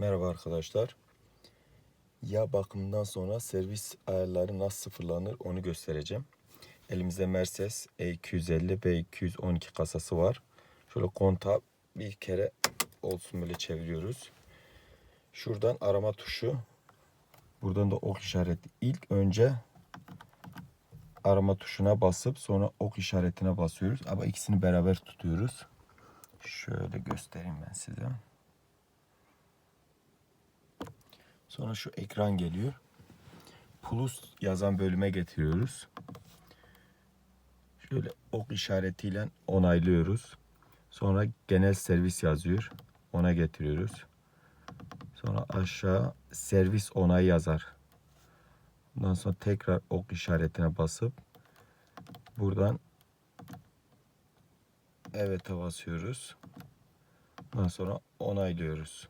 Merhaba arkadaşlar. Yağ bakımından sonra servis ayarları nasıl sıfırlanır onu göstereceğim. Elimizde Mercedes E250 B212 kasası var. Şöyle konta bir kere olsun böyle çeviriyoruz. Şuradan arama tuşu. Buradan da ok işareti. İlk önce arama tuşuna basıp sonra ok işaretine basıyoruz. Ama ikisini beraber tutuyoruz. Şöyle göstereyim ben size. Sonra şu ekran geliyor. Plus yazan bölüme getiriyoruz. Şöyle ok işaretiyle onaylıyoruz. Sonra genel servis yazıyor. Ona getiriyoruz. Sonra aşağı servis onay yazar. Ondan sonra tekrar ok işaretine basıp buradan evet'e basıyoruz. Ondan sonra onaylıyoruz.